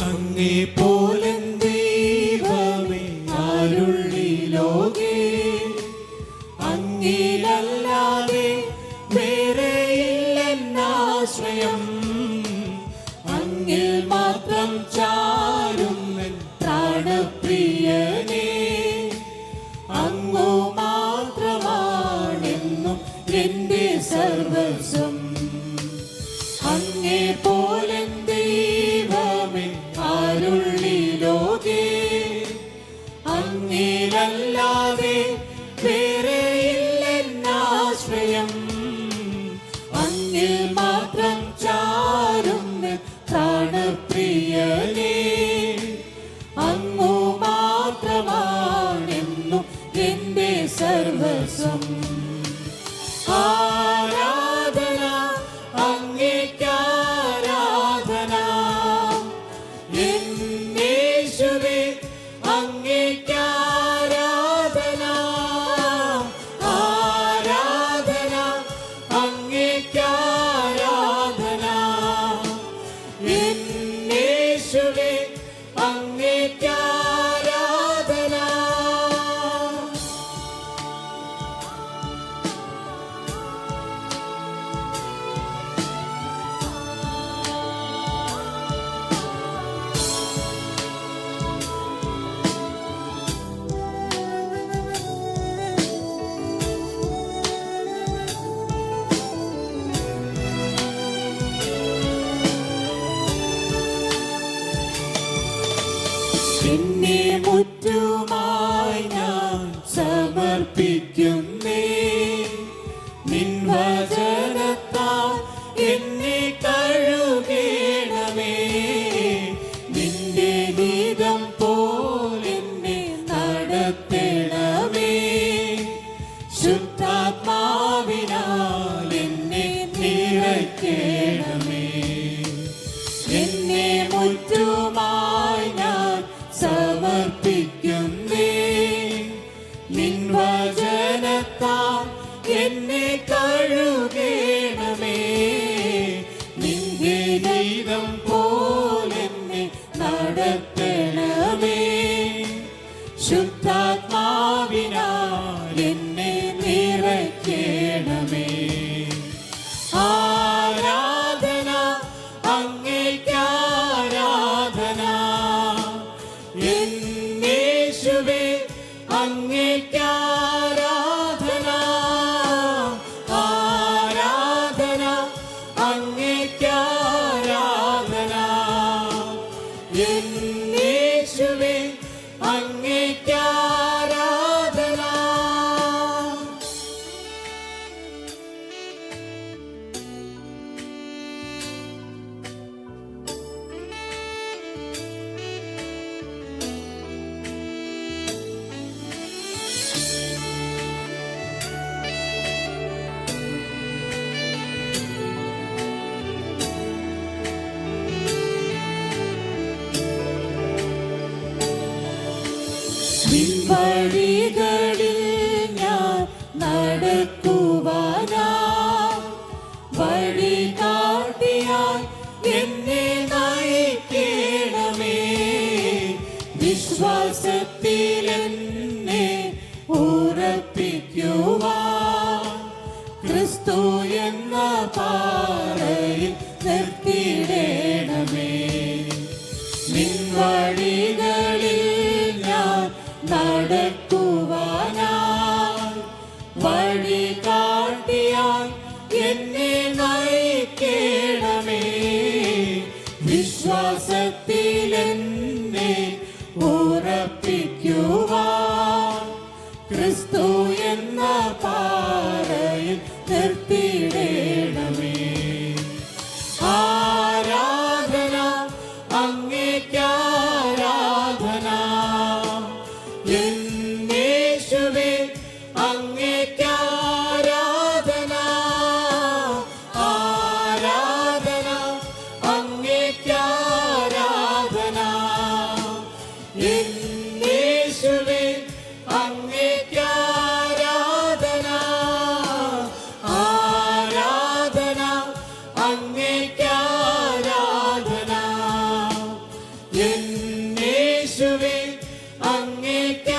അങ്ങേ പോലെ ദൈവമേ ആരുള്ളി ലോകേ. അങ്ങിലല്ലാതെ വേറെ ഇല്ലെന്നാശ്രയം അങ്ങിൽ മാത്രം ചാരുന്നൻ പ്രാണപ്രിയനേ. അങ്ങിൽ മാത്രം ചാരുന്ന പ്രാണപ്രിയനേ അങ്ങു മാത്രമാണെന്നും എന്റെ സർവസ്വം. ആരാധന അങ്ങേക്കാരാധന എന്നേശുവേ എന്നെ മുറ്റുമായി ഞാൻ സമർപ്പിക്കുന്നേ. നിൻ വചനത്താൽ എന്നെ കഴുകേണമേ. നിന്റെ ഗീതം പോലെന്നെ നടത്തണമേ. ശുദ്ധാത്മാവിനാൽ എന്നെ നിറയ്ക്കണമേ. എന്നെ മുറ്റുമായി സമർപ്പിക്കുന്നേ അങ്ങേക്കാരാധന വഴികളിൽ ഞാൻ നടക്കുവാനാ. വഴി കാട്ടിയാൽ എന്നെ നയിക്കണമേ. വിശ്വാസത്തിൽ എന്നെ ഉറപ്പിക്കുവാൻ. ക്രിസ്തു എന്ന പാറയിൽ നിർത്തിയിടണമേ. നിൻ വഴികളിൽ ഞാൻ നടക്കുവാനായി ക്രിസ്തു എന്ന പാറയിൽ അങ്ങേക്ക്